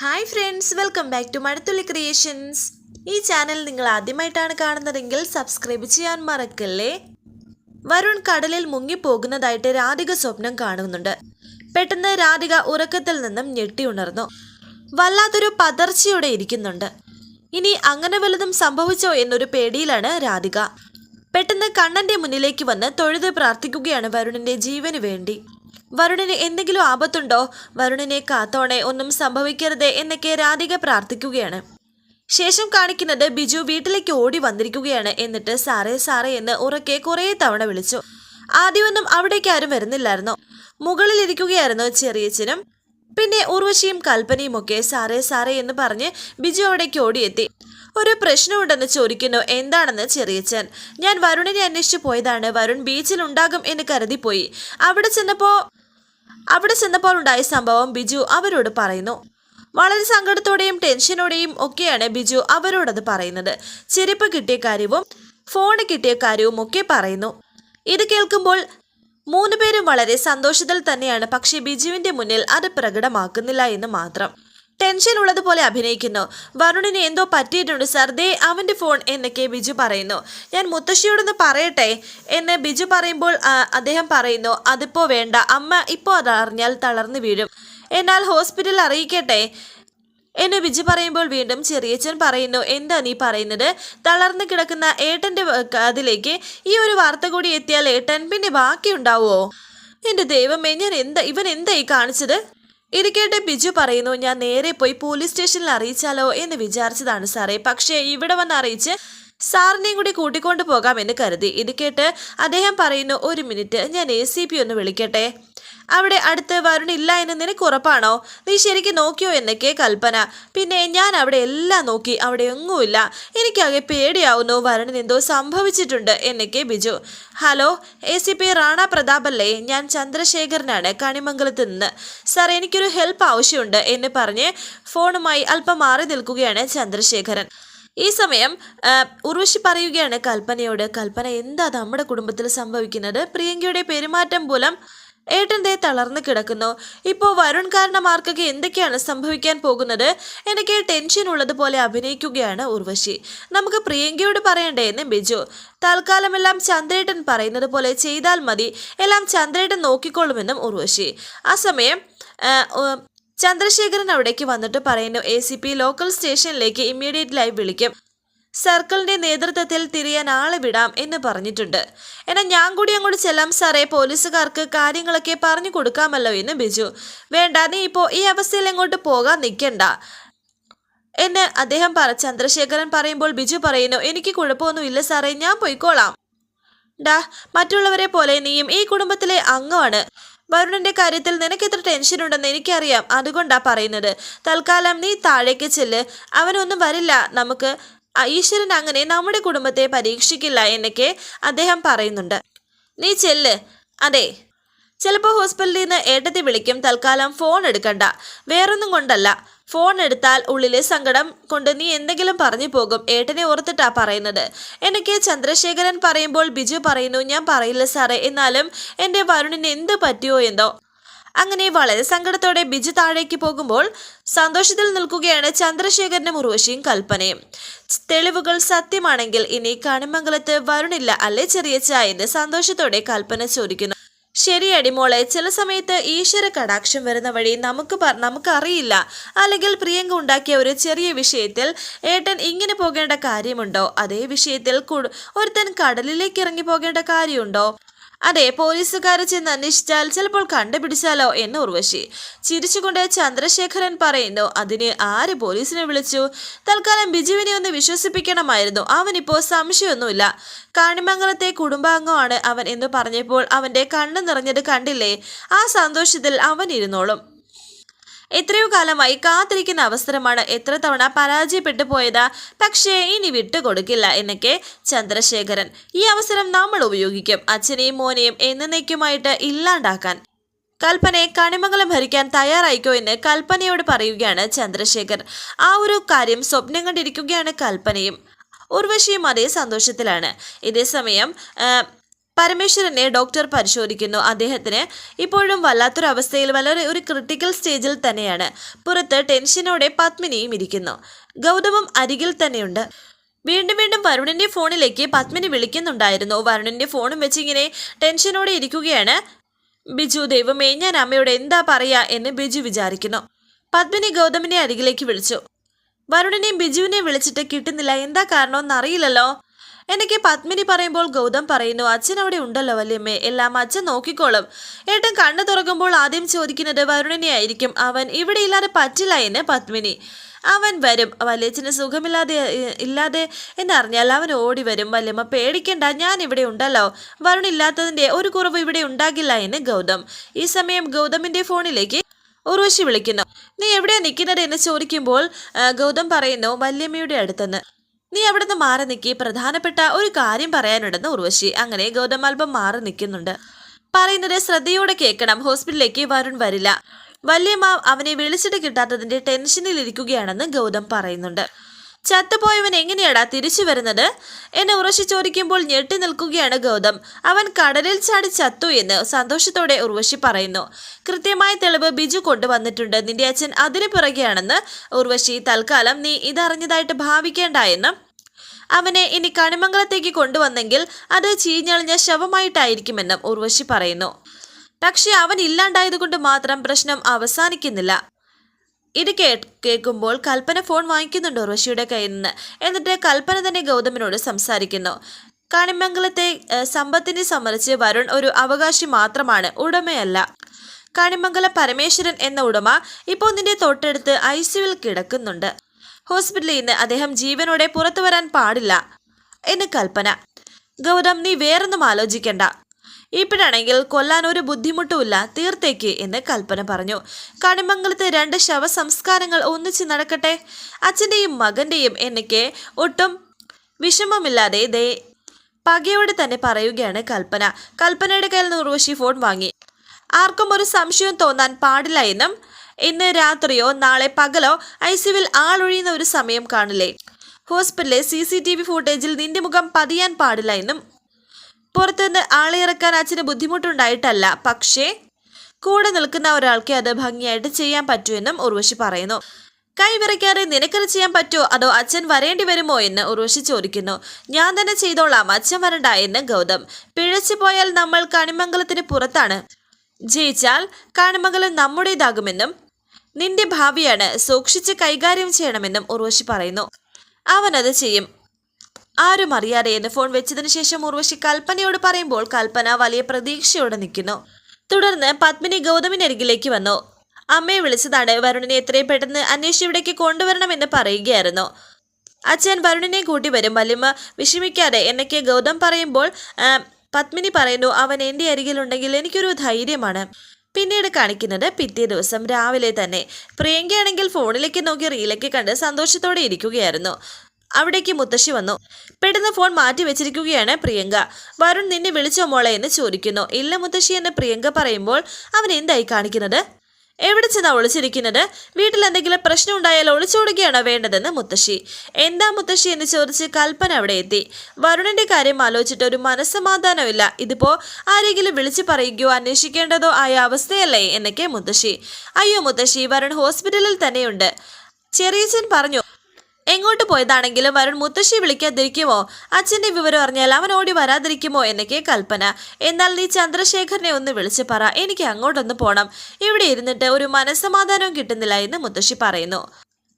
Hi friends welcome back to Mazhathulli creations ഈ channel നിങ്ങൾ ആദ്യമായിട്ടാണ് കാണുന്നതെങ്കിൽ സബ്സ്ക്രൈബ് ചെയ്യാൻ മറക്കല്ലേ? വരുൺ കടലിൽ മുങ്ങിപ്പോകുന്നതായിട്ട് രാധിക സ്വപ്നം കാണുന്നുണ്ട്. പെട്ടെന്ന് രാധിക ഉറക്കത്തിൽ നിന്നും ഞെട്ടി ഉണർന്നു. വല്ലാത്തൊരു പതർച്ചയോടെ ഇരിക്കുന്നുണ്ട്. ഇനി അങ്ങനെ വല്ലതും സംഭവിച്ചോ എന്നൊരു പേടിയിലാണ് രാധിക. പെട്ടെന്ന് കണ്ണന്റെ മുന്നിലേക്ക് വന്ന് തൊഴുത് പ്രാർത്ഥിക്കുകയാണ് വരുണിന്റെ ജീവന് വേണ്ടി. വരുണിന് എന്തെങ്കിലും ആപത്തുണ്ടോ? വരുണിനെ കാത്തോണെ ഒന്നും സംഭവിക്കരുത് എന്നൊക്കെ രാധിക പ്രാർത്ഥിക്കുകയാണ്. ശേഷം കാണിക്കുന്നത് ബിജു വീട്ടിലേക്ക് ഓടി വന്നിരിക്കുകയാണ്. എന്നിട്ട് സാറേ സാറേ എന്ന് ഉറക്കെ കുറേ തവണ വിളിച്ചു. ആദ്യമൊന്നും അവിടേക്ക് ആരും വരുന്നില്ലായിരുന്നു. മുകളിലിരിക്കുകയായിരുന്നു ചെറിയച്ചനും പിന്നെ ഉർവശിയും കൽപ്പനയും ഒക്കെ സാറേ സാറേ എന്ന് പറഞ്ഞ് ബിജു അവിടേക്ക് ഓടിയെത്തി. ഒരു പ്രശ്നമുണ്ടെന്ന് ചോദിക്കുന്നു എന്താണെന്ന് ചെറിയച്ചൻ ഞാൻ വരുണിനെ അന്വേഷിച്ചു പോയതാണ്. വരുൺ ബീച്ചിൽ ഉണ്ടാകും എന്ന് കരുതിപ്പോയി. അവിടെ ചെന്നപ്പോ അവിടെ ചെന്നപ്പോൾ ഉണ്ടായ സംഭവം ബിജു അവരോട് പറയുന്നു. വളരെ സങ്കടത്തോടെയും ടെൻഷനോടെയും ഒക്കെയാണ് ബിജു അവരോടത് പറയുന്നത്. ചെരുപ്പ് കിട്ടിയ കാര്യവും ഫോൺ കിട്ടിയ കാര്യവും ഒക്കെ പറയുന്നു. ഇത് കേൾക്കുമ്പോൾ മൂന്നുപേരും വളരെ സന്തോഷത്തിൽ തന്നെയാണ്. പക്ഷേ ബിജുവിന്റെ മുന്നിൽ അത് പ്രകടമാക്കുന്നില്ല എന്ന് മാത്രം. ടെൻഷൻ ഉള്ളതുപോലെ അഭിനയിക്കുന്നു. വരുണിന് എന്തോ പറ്റിയിട്ടുണ്ട് സർ. ദേ അവന്റെ ഫോൺ എന്നൊക്കെ ബിജു പറയുന്നു. ഞാൻ മുത്തശ്ശിയോടൊന്ന് പറയട്ടെ എന്ന് ബിജു പറയുമ്പോൾ അദ്ദേഹം പറയുന്നു അതിപ്പോ വേണ്ട. അമ്മ ഇപ്പോൾ അതറിഞ്ഞാൽ തളർന്നു വീഴും. എന്നാൽ ഹോസ്പിറ്റലിൽ അറിയിക്കട്ടെ. എന്ന് ബിജു പറയുമ്പോൾ വീണ്ടും ചെറിയച്ചൻ പറയുന്നു എന്താ നീ പറയുന്നത്? തളർന്നു കിടക്കുന്ന ഏട്ടന്റെ അതിലേക്ക് ഈ ഒരു വാർത്ത കൂടി എത്തിയാൽ ഏട്ടൻ പിന്നെ ബാക്കിയുണ്ടാവുമോ എന്റെ ദൈവമേ ഞാൻ എന്താ ഇവൻ എന്തായി കാണിച്ചത്? ഇത് കേട്ട് ബിജു പറയുന്നു ഞാൻ നേരെ പോയി പോലീസ് സ്റ്റേഷനിൽ അറിയിച്ചാലോ എന്ന് വിചാരിച്ചതാണ് സാറേ. പക്ഷേ ഇവിടെ വന്ന് അറിയിച്ച് സാറിനെയും കൂടി കൂട്ടിക്കൊണ്ടു പോകാമെന്ന് കരുതി. ഇത് കേട്ട് അദ്ദേഹം പറയുന്നു ഒരു മിനിറ്റ് ഞാൻ എ ഒന്ന് വിളിക്കട്ടെ? അവിടെ അടുത്ത് വരുണില്ല എന്ന് നിനക്ക് ഉറപ്പാണോ? നീ ശരിക്കും നോക്കിയോ എന്നൊക്കെ കൽപ്പന. പിന്നെ ഞാൻ അവിടെ എല്ലാം നോക്കി അവിടെ എങ്ങുമില്ല. എനിക്കാകെ പേടിയാവുന്നു വരുണിന് എന്തോ സംഭവിച്ചിട്ടുണ്ട് എന്നൊക്കെ Biju. Hello A C P Rana പ്രതാപല്ലേ ഞാൻ ചന്ദ്രശേഖരനാണ് കണിമംഗലത്ത് നിന്ന്. സാർ എനിക്കൊരു ഹെൽപ്പ് ആവശ്യമുണ്ട് എന്ന് പറഞ്ഞ് ഫോണുമായി അല്പം മാറി നിൽക്കുകയാണ് ചന്ദ്രശേഖരൻ. ഈ സമയം ഉർവശി പറയുകയാണ് കൽപ്പനയോട് കൽപ്പന എന്താ നമ്മുടെ കുടുംബത്തിൽ സംഭവിക്കുന്നത്? പ്രിയങ്കയുടെ പെരുമാറ്റം മൂലം ഏട്ടൻ ദേ തളർന്നു കിടക്കുന്നു. ഇപ്പോൾ വരുൺ കാരണം ആർക്കൊക്കെ എന്തൊക്കെയാണ് സംഭവിക്കാൻ പോകുന്നത്? എനിക്ക് ടെൻഷൻ ഉള്ളതുപോലെ അഭിനയിക്കുകയാണ് ഉർവശി. നമുക്ക് പ്രിയങ്കയോട് പറയണ്ടേ എന്ന് ബിജു. തൽക്കാലമെല്ലാം ചന്ദ്രേട്ടൻ പറയുന്നത് പോലെ ചെയ്താൽ മതി. എല്ലാം ചന്ദ്രേട്ടൻ നോക്കിക്കൊള്ളുമെന്നും ഉർവശി. ആ സമയം ചന്ദ്രശേഖരൻ അവിടേക്ക് വന്നിട്ട് പറയുന്നു എ സി പി ലോക്കൽ സ്റ്റേഷനിലേക്ക് ഇമ്മീഡിയറ്റ് ലൈവ് വിളിക്കും. സർക്കിളിന്റെ നേതൃത്വത്തിൽ തിരിയാൻ ആളെ വിടാം എന്ന് പറഞ്ഞിട്ടുണ്ട്. എന്നാൽ ഞാൻ കൂടി അങ്ങോട്ട് ചെല്ലാം സാറേ പോലീസുകാർക്ക് കാര്യങ്ങളൊക്കെ പറഞ്ഞു കൊടുക്കാമല്ലോ എന്ന് ബിജു. വേണ്ട നീ ഇപ്പോൾ ഈ അവസ്ഥയിൽ എങ്ങോട്ട് പോകാൻ നിൽക്കണ്ട എന്ന് അദ്ദേഹം പറ. ചന്ദ്രശേഖരൻ പറയുമ്പോൾ ബിജു പറയുന്നു എനിക്ക് കുഴപ്പമൊന്നുമില്ല സാറേ ഞാൻ പോയിക്കോളാം. ഡാ മറ്റുള്ളവരെ പോലെ നീയും ഈ കുടുംബത്തിലെ അംഗമാണ്. വരുണന്റെ കാര്യത്തിൽ നിനക്ക് എത്ര ടെൻഷൻ ഉണ്ടെന്ന് എനിക്കറിയാം. അതുകൊണ്ടാ പറയുന്നത്. തൽക്കാലം നീ താഴേക്ക് ചെല്ല്. അവനൊന്നും വരില്ല. നമുക്ക് ഈശ്വരൻ അങ്ങനെ നമ്മുടെ കുടുംബത്തെ പരീക്ഷിക്കില്ല എന്നൊക്കെ അദ്ദേഹം പറയുന്നുണ്ട്. നീ ചെല്ല്. അതെ. ചിലപ്പോൾ ഹോസ്പിറ്റലിൽ നിന്ന് ഏട്ടത്തി വിളിക്കും. തൽക്കാലം ഫോൺ എടുക്കണ്ട. വേറൊന്നും കൊണ്ടല്ല. ഫോൺ എടുത്താൽ ഉള്ളിലെ സങ്കടം കൊണ്ട് നീ എന്തെങ്കിലും പറഞ്ഞു പോകും. ഏട്ടനെ ഓർത്തിട്ടാ പറയുന്നത്. എനിക്ക് ചന്ദ്രശേഖരൻ പറയുമ്പോൾ ബിജു പറയുന്നു ഞാൻ പറയില്ല സാറേ. എന്നാലും എന്റെ വരുണിന് എന്ത് പറ്റിയോ എന്തോ. അങ്ങനെ വളരെ സങ്കടത്തോടെ ബിജു താഴേക്ക് പോകുമ്പോൾ സന്തോഷത്തിൽ നിൽക്കുകയാണ് ചന്ദ്രശേഖരനും ഉർവശിയും കൽപ്പനയും. തെളിവുകൾ സത്യമാണെങ്കിൽ ഇനി കണിമംഗലത്ത് വരുണില്ല അല്ലേ ചെറിയ എന്ന് സന്തോഷത്തോടെ കൽപ്പന ചോദിക്കുന്നു. ശരി മോളെ ചില സമയത്ത് ഈശ്വര കടാക്ഷം വരുന്ന വഴി നമുക്ക് നമുക്കറിയില്ല. അല്ലെങ്കിൽ പ്രിയങ്ക ഉണ്ടാക്കിയ ഒരു ചെറിയ വിഷയത്തിൽ ഏട്ടൻ ഇങ്ങനെ പോകേണ്ട കാര്യമുണ്ടോ? അതേ വിഷയത്തിൽ ഒരുത്തൻ കടലിലേക്ക് ഇറങ്ങി പോകേണ്ട കാര്യമുണ്ടോ? അതെ പോലീസുകാരെ ചെന്ന് അന്വേഷിച്ചാൽ ചിലപ്പോൾ കണ്ടുപിടിച്ചാലോ എന്ന് ഉർവശി. ചിരിച്ചുകൊണ്ട് ചന്ദ്രശേഖരൻ പറയുന്നു അതിന് ആര് പോലീസിനെ വിളിച്ചു? തൽക്കാലം ബിജുവിനെ ഒന്ന് വിശ്വസിപ്പിക്കണമായിരുന്നു. അവനിപ്പോൾ സംശയമൊന്നുമില്ല. കാണിമംഗലത്തെ കുടുംബാംഗമാണ് അവൻ എന്ന് പറഞ്ഞപ്പോൾ അവന്റെ കണ്ണ് നിറഞ്ഞത് കണ്ടില്ലേ? ആ സന്തോഷത്തിൽ അവൻ ഇരുന്നോളും. എത്രയോ കാലമായി കാത്തിരിക്കുന്ന അവസരമാണ് എത്ര തവണ പരാജയപ്പെട്ടു പോയത്. പക്ഷേ ഇനി വിട്ടുകൊടുക്കില്ല എന്നൊക്കെ ചന്ദ്രശേഖരൻ. ഈ അവസരം നമ്മൾ ഉപയോഗിക്കും. അച്ഛനെയും മോനെയും എന്നേക്കുമായിട്ട് ഇല്ലാണ്ടാക്കാൻ. കൽപ്പനയെ കണിമംഗലം ഭരിക്കാൻ തയ്യാറായിക്കോ എന്ന് കൽപ്പനയോട് പറയുകയാണ് ചന്ദ്രശേഖർ ആ ഒരു കാര്യം സ്വപ്നം കണ്ടിരിക്കുകയാണ് കൽപ്പനയും. ഉർവശിയും അതേ സന്തോഷത്തിലാണ്. ഇതേസമയം പരമേശ്വരനെ ഡോക്ടർ പരിശോധിക്കുന്നു. അദ്ദേഹത്തിന് ഇപ്പോഴും വല്ലാത്തൊരു അവസ്ഥയിൽ വളരെ ഒരു ക്രിട്ടിക്കൽ സ്റ്റേജിൽ തന്നെയാണ്. പുറത്ത് ടെൻഷനോടെ പത്മിനിയും ഇരിക്കുന്നു. ഗൗതമം അരികിൽ തന്നെയുണ്ട്. വീണ്ടും വീണ്ടും വരുണിന്റെ ഫോണിലേക്ക് പത്മിനി വിളിക്കുന്നുണ്ടായിരുന്നു. വരുണിന്റെ ഫോണും വെച്ച് ഇങ്ങനെ ടെൻഷനോടെ ഇരിക്കുകയാണ്. ബിജു ദൈവമേ ഞാൻ അമ്മയോട് എന്താ പറയാ? എന്ന് ബിജു വിചാരിക്കുന്നു. പത്മിനി ഗൗതമിനെ അരികിലേക്ക് വിളിച്ചു. വരുണിനെയും ബിജുവിനെയും വിളിച്ചിട്ട് കിട്ടുന്നില്ല. എന്താ കാരണമെന്ന് അറിയില്ലല്ലോ എനിക്ക് പത്മിനി പറയുമ്പോൾ ഗൗതം പറയുന്നു അച്ഛൻ അവിടെ ഉണ്ടല്ലോ വല്യമ്മേ. എല്ലാം അച്ഛൻ നോക്കിക്കോളും. ഏട്ടൻ കണ്ണു തുറക്കുമ്പോൾ ആദ്യം ചോദിക്കുന്നത് വരുണിനെ ആയിരിക്കും. അവൻ ഇവിടെ ഇല്ലാതെ പറ്റില്ല എന്ന് പത്മിനി. അവൻ വരും. വല്യച്ഛന് സുഖമില്ലാതെ ഇല്ലാതെ എന്നറിഞ്ഞാൽ അവൻ ഓടി വരും. വല്യമ്മ പേടിക്കണ്ട ഞാൻ ഇവിടെ ഉണ്ടല്ലോ. വരുൺ ഇല്ലാത്തതിന്റെ ഒരു കുറവ് ഇവിടെ ഉണ്ടാകില്ല എന്ന് ഗൗതം. ഈ സമയം ഗൗതമിന്റെ ഫോണിലേക്ക് ഉർവശി വിളിക്കുന്നു. നീ എവിടെയാ നിൽക്കുന്നത്? എന്ന് ചോദിക്കുമ്പോൾ ഗൗതം പറയുന്നു വല്യമ്മയുടെ അടുത്തെന്ന്. നീ അവിടുന്ന് മാറി നിൽക്കി പ്രധാനപ്പെട്ട ഒരു കാര്യം പറയാനുണ്ടെന്ന് ഉർവശി. അങ്ങനെ ഗൗതം അല്പം മാറി നിൽക്കുന്നുണ്ട്. പറയുന്നത് ശ്രദ്ധയോടെ കേൾക്കണം. ഹോസ്പിറ്റലിലേക്ക് വരുൺ വരില്ല. വല്യമ്മ അവനെ വിളിച്ചിട്ട് കിട്ടാത്തതിന്റെ ടെൻഷനിൽ ഇരിക്കുകയാണെന്ന് ഗൗതം പറയുന്നുണ്ട്. ചത്തുപോയവൻ എങ്ങനെയാടാ തിരിച്ചു വരുന്നത്? എന്നെ ഉറശി ചോദിക്കുമ്പോൾ ഞെട്ടി നിൽക്കുകയാണ് ഗൗതം. അവൻ കടലിൽ ചാടി ചത്തു എന്ന് സന്തോഷത്തോടെ ഉർവശി പറയുന്നു. കൃത്യമായ തെളിവ് ബിജു കൊണ്ടുവന്നിട്ടുണ്ട്. നിന്റെ അച്ഛൻ അതിനു പിറകെയാണെന്ന് ഉർവശി തൽക്കാലം നീ ഇതറിഞ്ഞതായിട്ട് ഭാവിക്കേണ്ട അവനെ ഇനി കണിമംഗലത്തേക്ക് കൊണ്ടുവന്നെങ്കിൽ അത് ചീഞ്ഞളിഞ്ഞ ശവമായിട്ടായിരിക്കുമെന്നും ഉർവശി പറയുന്നു. പക്ഷെ അവൻ ഇല്ലാണ്ടായതുകൊണ്ട് മാത്രം പ്രശ്നം അവസാനിക്കുന്നില്ല. ഇത് കേ കേൾക്കുമ്പോൾ കൽപ്പന ഫോൺ വാങ്ങിക്കുന്നുണ്ട് ഉർവശിയുടെ കയ്യിൽ നിന്ന്. എന്നിട്ട് കൽപ്പന തന്നെ ഗൗതമിനോട് സംസാരിക്കുന്നു. കണിമംഗലത്തെ സമ്പത്തിനെ സംബന്ധിച്ച് വരുൺ ഒരു അവകാശി മാത്രമാണ് ഉടമയല്ല. കണിമംഗല പരമേശ്വരൻ എന്ന ഉടമ ഇപ്പോൾ നിന്റെ തൊട്ടടുത്ത് ഐ സിയുവിൽ കിടക്കുന്നുണ്ട്. ഹോസ്പിറ്റലിൽ നിന്ന് അദ്ദേഹം ജീവനോടെ പുറത്തു വരാൻ പാടില്ല എന്ന് കൽപ്പന. ഗൗതം നീ വേറൊന്നും ആലോചിക്കണ്ട. ഇപ്പോഴാണെങ്കിൽ കൊല്ലാൻ ഒരു ബുദ്ധിമുട്ടുമില്ല തീർത്തേക്ക് എന്ന് കൽപ്പന പറഞ്ഞു. കണിമംഗലത്തെ രണ്ട് ശവസംസ്കാരങ്ങൾ ഒന്നിച്ച് നടക്കട്ടെ? അച്ഛന്റെയും മകന്റെയും എനിക്ക് ഒട്ടും വിഷമമില്ലാതെ ദേ പകയോടെ തന്നെ പറയുകയാണ് കൽപ്പന. കൽപ്പനയുടെ കയ്യിൽ നിന്ന് ഉർവശി ഫോൺ വാങ്ങി. ആർക്കും ഒരു സംശയം തോന്നാൻ പാടില്ല എന്നും ഇന്ന് രാത്രിയോ നാളെ പകലോ ഐ സിയുവിൽ ആളൊഴിയുന്ന ഒരു സമയം കാണില്ലേ? ഹോസ്പിറ്റലിലെ സി സി ടി വി ഫുട്ടേജിൽ നിന്റെ മുഖം പതിയാൻ പാടില്ല എന്നും പുറത്തുനിന്ന് ആളെ ഇറക്കാൻ അച്ഛന് ബുദ്ധിമുട്ടുണ്ടായിട്ടല്ല. പക്ഷേ കൂടെ നിൽക്കുന്ന ഒരാൾക്ക് അത് ഭംഗിയായിട്ട് ചെയ്യാൻ പറ്റുമെന്നും ഉർവശി പറയുന്നു. കൈ വിറയ്ക്കാതെ നിനക്കത് ചെയ്യാൻ പറ്റുമോ? അതോ അച്ഛൻ വരേണ്ടി വരുമോ എന്ന് ഉർവശി ചോദിക്കുന്നു. ഞാൻ തന്നെ ചെയ്തോളാം. അച്ഛൻ വരണ്ട എന്ന് ഗൗതം. പിഴച്ചു പോയാൽ നമ്മൾ കണിമംഗലത്തിന് പുറത്താണ്. ജയിച്ചാൽ കണിമംഗലം നമ്മുടേതാകുമെന്നും നിന്റെ ഭാവിയാണ്. സൂക്ഷിച്ച് കൈകാര്യം ചെയ്യണമെന്നും ഉർവശി പറയുന്നു. അവനത് ചെയ്യും. ആരും അറിയാതെ എന്ന് ഫോൺ വെച്ചതിന് ശേഷം ഉർവശി കൽപ്പനയോട് പറയുമ്പോൾ കൽപ്പന വലിയ പ്രതീക്ഷയോടെ നിൽക്കുന്നു. തുടർന്ന് പത്മിനി ഗൗതമിനരികിലേക്ക് വന്നു. അമ്മയെ വിളിച്ചതാണ് വരുണിനെ എത്രയും പെട്ടെന്ന് അന്വേഷിച്ച് ഇവിടേക്ക് കൊണ്ടുവരണമെന്ന് പറയുകയായിരുന്നു. അച്ഛൻ വരുണിനെ കൂട്ടി വരും. വല്യമ്മ വിഷമിക്കാതെ എന്നൊക്കെ ഗൗതം പറയുമ്പോൾ പത്മിനി പറയുന്നു അവൻ എന്റെ അരികിലുണ്ടെങ്കിൽ എനിക്കൊരു ധൈര്യമാണ്. പിന്നീട് കാണിക്കുന്നത് പിറ്റേ ദിവസം രാവിലെ തന്നെ. പ്രിയങ്കയാണെങ്കിൽ ഫോണിലേക്ക് നോക്കി റീലൊക്കെ കണ്ട് സന്തോഷത്തോടെ ഇരിക്കുകയായിരുന്നു. അവിടേക്ക് മുത്തശ്ശി വന്നു. പെട്ടെന്ന് ഫോൺ മാറ്റി വെച്ചിരിക്കുകയാണ് പ്രിയങ്ക. വരുൺ നിന്നെ വിളിച്ചോ മോളെ എന്ന് ചോദിക്കുന്നു. ഇല്ല മുത്തശ്ശി എന്ന് പ്രിയങ്ക പറയുമ്പോൾ അവൻ എന്തായി കാണിക്കുന്നത്? എവിടെ ചെന്നാ ഒളിച്ചിരിക്കുന്നത്? വീട്ടിൽ എന്തെങ്കിലും പ്രശ്നം ഉണ്ടായാൽ ഒളിച്ചോടുകയാണോ വേണ്ടതെന്ന് മുത്തശ്ശി. എന്താ മുത്തശ്ശി എന്ന് ചോദിച്ച് കൽപ്പന അവിടെ എത്തി. വരുണന്റെ കാര്യം ആലോചിച്ചിട്ട് ഒരു മനസ്സമാധാനമില്ല. ഇതിപ്പോ ആരെങ്കിലും വിളിച്ചു പറയുകയോ അന്വേഷിക്കേണ്ടതോ ആയ അവസ്ഥയല്ലേ എന്നൊക്കെ മുത്തശ്ശി. അയ്യോ മുത്തശ്ശി വരുൺ ഹോസ്പിറ്റലിൽ തന്നെയുണ്ട്. ചെറിയച്ചൻ പറഞ്ഞു എങ്ങോട്ട് പോയതാണെങ്കിലും വരുൺ മുത്തശ്ശി വിളിക്കാതിരിക്കുമോ അച്ഛന്റെ വിവരം അറിഞ്ഞാൽ അവൻ ഓടി വരാതിരിക്കുമോ എന്നൊക്കെ കൽപ്പന. എന്നാൽ നീ ചന്ദ്രശേഖരനെ ഒന്ന് വിളിച്ച് പറ. എനിക്ക് അങ്ങോട്ടൊന്ന് പോണം. ഇവിടെ ഇരുന്നിട്ട് ഒരു മനസ്സമാധാനവും കിട്ടുന്നില്ല എന്ന് മുത്തശ്ശി പറയുന്നു.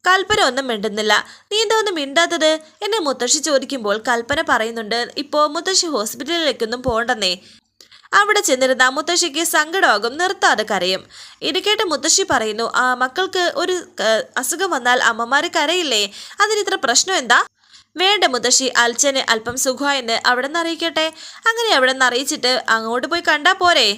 കൽപ്പന ഒന്നും മിണ്ടുന്നില്ല. നീ എന്താ ഒന്നും മിണ്ടാത്തത്? എന്നെ മുത്തശ്ശി ചോദിക്കുമ്പോൾ കൽപ്പന പറയുന്നുണ്ട് ഇപ്പോൾ മുത്തശ്ശി ഹോസ്പിറ്റലിലേക്കൊന്നും പോണ്ടെന്നേ. അവിടെ ചെന്നിരുന്ന മുത്തശ്ശിക്ക് സങ്കടമാകും നിർത്താതെ കരയും. ഇത് കേട്ട മുത്തശ്ശി പറയുന്നു ആ മക്കൾക്ക് ഒരു അസുഖം വന്നാൽ അമ്മമാര് കരയില്ലേ? അതിനിത്ര പ്രശ്നം എന്താ? വേണ്ട മുത്തശ്ശി അൽച്ചന് അല്പം സുഖമായെന്ന് അവിടെ നിന്ന് അറിയിക്കട്ടെ. അങ്ങനെ അവിടെ നിന്ന് അറിയിച്ചിട്ട് അങ്ങോട്ട് പോയി കണ്ടാ പോരെ.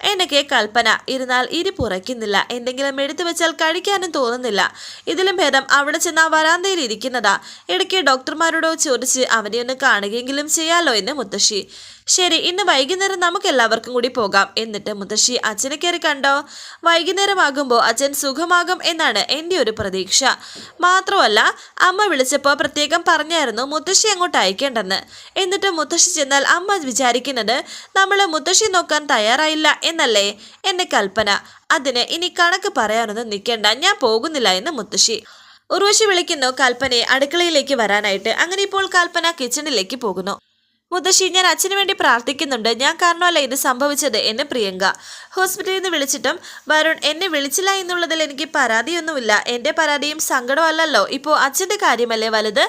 എന്നൊക്കെ കൽപ്പന. ഇരുന്നാൽ ഇരി പുറയ്ക്കുന്നില്ല. എന്തെങ്കിലും എടുത്തു വെച്ചാൽ കഴിക്കാനും തോന്നുന്നില്ല. ഇതിലും ഭേദം അവിടെ ചെന്ന വരാന്തയിൽ ഇരിക്കുന്നതാ. ഇടയ്ക്ക് ഡോക്ടർമാരോടോ ചോദിച്ച് അവനെ ഒന്ന് കാണുകയെങ്കിലും ചെയ്യാലോ എന്ന് മുത്തശ്ശി. ശരി ഇന്ന് വൈകുന്നേരം നമുക്ക് എല്ലാവർക്കും കൂടി പോകാം. എന്നിട്ട് മുത്തശ്ശി അച്ഛനെ കയറി കണ്ടോ? വൈകുന്നേരമാകുമ്പോൾ അച്ഛൻ സുഖമാകും എന്നാണ് എന്റെ ഒരു പ്രതീക്ഷ. മാത്രമല്ല അമ്മ വിളിച്ചപ്പോൾ പ്രത്യേകം പറഞ്ഞായിരുന്നു മുത്തശ്ശി അങ്ങോട്ട് അയക്കേണ്ടെന്ന്. എന്നിട്ട് മുത്തശ്ശി ചെന്നാൽ അമ്മ വിചാരിക്കുന്നത് നമ്മൾ മുത്തശ്ശി നോക്കാൻ തയ്യാറായില്ല എന്നല്ലേ? എന്റെ കൽപ്പന. അതിന് ഇനി കണക്ക് പറയാനൊന്നും നിൽക്കേണ്ട. ഞാൻ പോകുന്നില്ല എന്ന് മുത്തശ്ശി. ഉർവശി വിളിക്കുന്നു കൽപ്പനയെ അടുക്കളയിലേക്ക് വരാനായിട്ട്. അങ്ങനെ ഇപ്പോൾ കൽപ്പന കിച്ചണിലേക്ക് പോകുന്നു. മുത്തശ്ശി ഞാൻ അച്ഛന് വേണ്ടി പ്രാർത്ഥിക്കുന്നുണ്ട്. ഞാൻ കാരണമല്ല ഇത് സംഭവിച്ചത് എന്നെ പ്രിയങ്ക. ഹോസ്പിറ്റലിൽ നിന്ന് വിളിച്ചിട്ടും വരുൺ എന്നെ വിളിച്ചില്ല എന്നുള്ളതിൽ എനിക്ക് പരാതിയൊന്നുമില്ല. എന്റെ പരാതിയും സങ്കടമല്ലല്ലോ. ഇപ്പോൾ അച്ഛന്റെ കാര്യമല്ലേ വലുത്?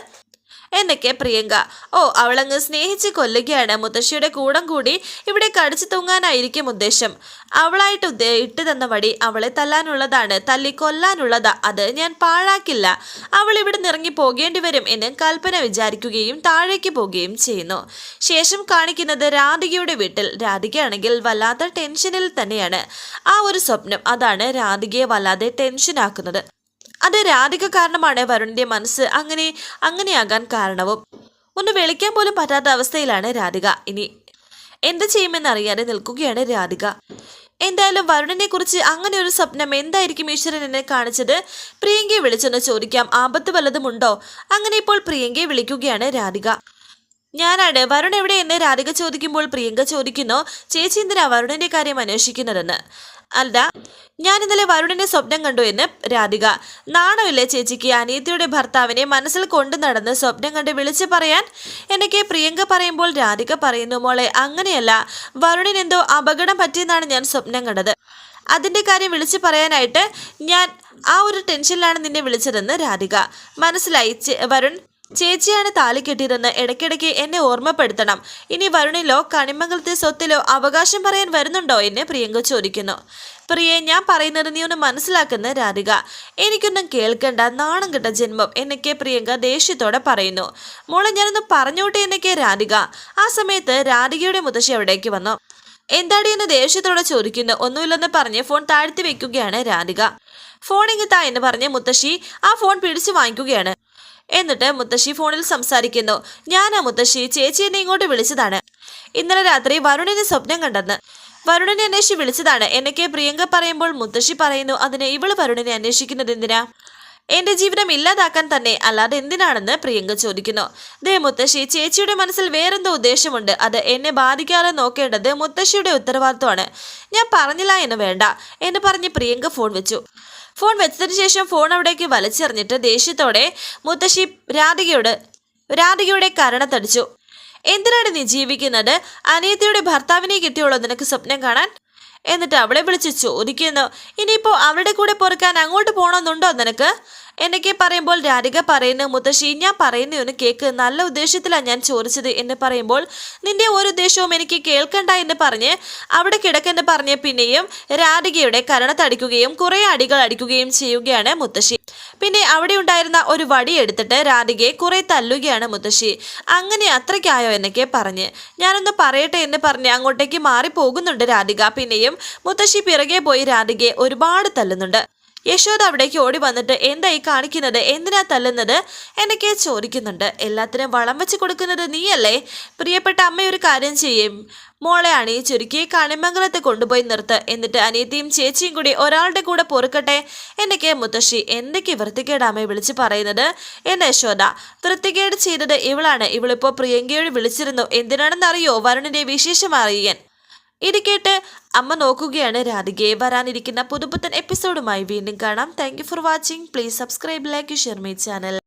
എന്നൊക്കെ പ്രിയങ്ക. ഓ അവളങ്ങ് സ്നേഹിച്ച് കൊല്ലുകയാണ്. മുത്തശ്ശിയുടെ കൂടം കൂടി ഇവിടെ കടിച്ചു തൂങ്ങാനായിരിക്കും ഉദ്ദേശം. അവളായിട്ട് ഉദ്ദേ ഇട്ട് തന്ന വടി അവളെ തല്ലാനുള്ളതാണ്. തല്ലി കൊല്ലാനുള്ളതാ അത് ഞാൻ പാഴാക്കില്ല. അവൾ ഇവിടെ നിറങ്ങി പോകേണ്ടി വരും എന്ന് കൽപ്പന വിചാരിക്കുകയും താഴേക്ക് പോവുകയും ചെയ്യുന്നു. ശേഷം കാണിക്കുന്നത് രാധികയുടെ വീട്ടിൽ. രാധികയാണെങ്കിൽ വല്ലാത്ത ടെൻഷനിൽ തന്നെയാണ്. ആ ഒരു സ്വപ്നം അതാണ് രാധികയെ വല്ലാതെ ടെൻഷനാക്കുന്നത്. അത് രാധിക കാരണമാണ് വരുണിന്റെ മനസ്സ് അങ്ങനെ അങ്ങനെയാകാൻ കാരണവും. ഒന്ന് വിളിക്കാൻ പോലും പറ്റാത്ത അവസ്ഥയിലാണ് രാധിക. ഇനി എന്ത് ചെയ്യുമെന്നറിയാതെ നിൽക്കുകയാണ് രാധിക. എന്തായാലും വരുണിനെ കുറിച്ച് അങ്ങനെ ഒരു സ്വപ്നം എന്തായിരിക്കും ഈശ്വരൻ എന്നെ കാണിച്ചത്? പ്രിയങ്കയെ വിളിച്ചൊന്ന് ചോദിക്കാം. ആപത്ത് വല്ലതുമുണ്ടോ അങ്ങനെ ഇപ്പോൾ പ്രിയങ്കയെ വിളിക്കുകയാണ് രാധിക. ഞാനാണ്. വരുൺ എവിടെ എന്ന് രാധിക ചോദിക്കുമ്പോൾ പ്രിയങ്ക ചോദിക്കുന്നു ചേച്ചി എന്തിനാ വരുണിന്റെ കാര്യം അന്വേഷിക്കുന്നതെന്ന്? അല്ല ഞാൻ ഇന്നലെ വരുണിന്റെ സ്വപ്നം കണ്ടു എന്ന് രാധിക. നാണമില്ലേ ചേച്ചിക്ക്? അനിയത്തിയുടെ ഭർത്താവിനെ മനസ്സിൽ കൊണ്ടു നടന്ന് സ്വപ്നം കണ്ട് വിളിച്ചു പറയാൻ എനിക്ക് പ്രിയങ്ക പറയുമ്പോൾ രാധിക പറയുന്നു മോളെ അങ്ങനെയല്ല. വരുണിന് എന്തോ അപകടം പറ്റിയെന്നാണ് ഞാൻ സ്വപ്നം കണ്ടത്. അതിന്റെ കാര്യം വിളിച്ചു പറയാനായിട്ട് ഞാൻ ആ ഒരു ടെൻഷനിലാണ് നിന്നെ വിളിച്ചതെന്ന് രാധിക മനസ്സിലായി. വരുൺ ചേച്ചിയാണ് താലി കെട്ടിയതെന്ന് ഇടയ്ക്കിടയ്ക്ക് എന്നെ ഓർമ്മപ്പെടുത്തണം. ഇനി വരുണിലോ കണിമംഗലത്തെ സ്വത്തിലോ അവകാശം പറയാൻ വരുന്നുണ്ടോ എന്നെ പ്രിയങ്ക ചോദിക്കുന്നു. പ്രിയെ ഞാൻ പറയുന്നത് നീ ഒന്ന് മനസ്സിലാക്കുന്ന രാധിക. എനിക്കൊന്നും കേൾക്കണ്ട നാണം കിട്ട ജന്മം എന്നൊക്കെ പ്രിയങ്ക ദേഷ്യത്തോടെ പറയുന്നു. മോളെ ഞാനൊന്ന് പറഞ്ഞോട്ടെ എന്നൊക്കെ രാധിക. ആ സമയത്ത് രാധികയുടെ മുത്തശ്ശി അവിടേക്ക് വന്നു. എന്താടി എന്ന് ദേഷ്യത്തോടെ ചോദിക്കുന്നു. ഒന്നുമില്ലെന്ന് പറഞ്ഞ് ഫോൺ താഴ്ത്തി വെക്കുകയാണ് രാധിക. ഫോൺ ഇങ്ങ് എന്ന് പറഞ്ഞ് മുത്തശ്ശി ആ ഫോൺ പിടിച്ചു വാങ്ങിക്കുകയാണ്. എന്നിട്ട് മുത്തശ്ശി ഫോണിൽ സംസാരിക്കുന്നു. ഞാനാ മുത്തശ്ശി ചേച്ചി എന്നെ ഇങ്ങോട്ട് വിളിച്ചതാണ്. ഇന്നലെ രാത്രി വരുണിന് സ്വപ്നം കണ്ടെന്ന്. വരുണിനെ അന്വേഷിച്ച് വിളിച്ചതാണ്. എന്നൊക്കെ പ്രിയങ്ക പറയുമ്പോൾ മുത്തശ്ശി പറയുന്നു അതിന് ഇവൾ വരുണിനെ അന്വേഷിക്കുന്നത് എന്തിനാ? എന്റെ ജീവിതം ഇല്ലാതാക്കാൻ തന്നെ അല്ലാതെ എന്തിനാണെന്ന് പ്രിയങ്ക ചോദിക്കുന്നു. ദേ മുത്തശ്ശി ചേച്ചിയുടെ മനസ്സിൽ വേറെന്തോ ഉദ്ദേശമുണ്ട്. അത് എന്നെ ബാധിക്കാതെ നോക്കേണ്ടത് മുത്തശ്ശിയുടെ ഉത്തരവാദിത്വമാണ്. ഞാൻ പറഞ്ഞില്ല എന്ന് വേണ്ട എന്ന് പറഞ്ഞ് പ്രിയങ്ക ഫോൺ വെച്ചു. ഫോൺ വെച്ചതിന് ശേഷം ഫോൺ അവിടേക്ക് വലിച്ചെറിഞ്ഞിട്ട് ദേഷ്യത്തോടെ മുത്തശ്ശി രാധികയോട് രാധികയുടെ കരണത്തടിച്ചു. എന്തിനാണ് നീ ജീവിക്കുന്നത്? അനിയത്തിയുടെ ഭർത്താവിനെ കിട്ടിയുള്ളൂ നിനക്ക് സ്വപ്നം കാണാൻ? എന്നിട്ട് അവളെ വിളിച്ച് ചോദിക്കുന്നു. ഇനിയിപ്പോ അവളുടെ കൂടെ പൊറുക്കാൻ അങ്ങോട്ട് പോകണമെന്നുണ്ടോ നിനക്ക്? എന്നൊക്കെ പറയുമ്പോൾ രാധിക പറയുന്ന മുത്തശ്ശി ഞാൻ പറയുന്ന ഒന്ന് കേക്ക് നല്ല ഉദ്ദേശത്തിലാണ് ഞാൻ ചോദിച്ചത് എന്ന് പറയുമ്പോൾ നിന്റെ ഒരു ഉദ്ദേശവും എനിക്ക് കേൾക്കണ്ട എന്ന് പറഞ്ഞ് അവിടെ കിടക്കെന്ന് പറഞ്ഞ് പിന്നെയും രാധികയുടെ കരണത്തടിക്കുകയും കുറെ അടികൾ അടിക്കുകയും ചെയ്യുകയാണ് മുത്തശ്ശി. പിന്നെ അവിടെ ഉണ്ടായിരുന്ന ഒരു വടി എടുത്തിട്ട് രാധികയെ കുറെ തല്ലുകയാണ് മുത്തശ്ശി. അങ്ങനെ അത്രയ്ക്കായോ? എന്നൊക്കെ പറഞ്ഞ്. ഞാനൊന്ന് പറയട്ടെ എന്ന് പറഞ്ഞ് അങ്ങോട്ടേക്ക് മാറി പോകുന്നുണ്ട് രാധിക. പിന്നെയും മുത്തശ്ശി പിറകെ പോയി രാധികയെ ഒരുപാട് തല്ലുന്നുണ്ട്. യശോദ അവിടേക്ക് ഓടി വന്നിട്ട് എന്താ ഈ കാണിക്കുന്നത്? എന്തിനാ തല്ലുന്നത്? എന്നൊക്കെ ചോദിക്കുന്നുണ്ട്. എല്ലാത്തിനും വളം വെച്ച് കൊടുക്കുന്നത് നീയല്ലേ? പ്രിയപ്പെട്ട അമ്മ ഒരു കാര്യം ചെയ്യും. മോളെ അണിയിച്ചൊരുക്കി കണിമംഗലത്ത് കൊണ്ടുപോയി നിർത്ത്. എന്നിട്ട് അനിയത്തിയും ചേച്ചിയും കൂടി ഒരാളുടെ കൂടെ പൊറുക്കട്ടെ? എന്നൊക്കെ മുത്തശ്ശി എന്തൊക്കെ വൃത്തികേട് അമ്മയെ വിളിച്ച് പറയുന്നത്? എന്ന് യശോദ വൃത്തികേട് ചെയ്തത് ഇവളാണ്. ഇവളിപ്പോ പ്രിയങ്കയോട് വിളിച്ചിരുന്നു. എന്തിനാണെന്നറിയോ? വരുണിന്റെ വിശേഷം അറിയാൻ. ഇത് കേട്ട് അമ്മ നോക്കുകയാണ്. രാധികയെ വരാനിരിക്കുന്ന പുതുപുത്തൻ എപ്പിസോഡുമായി വീണ്ടും കാണാം. Thank for watching please subscribe like share my channel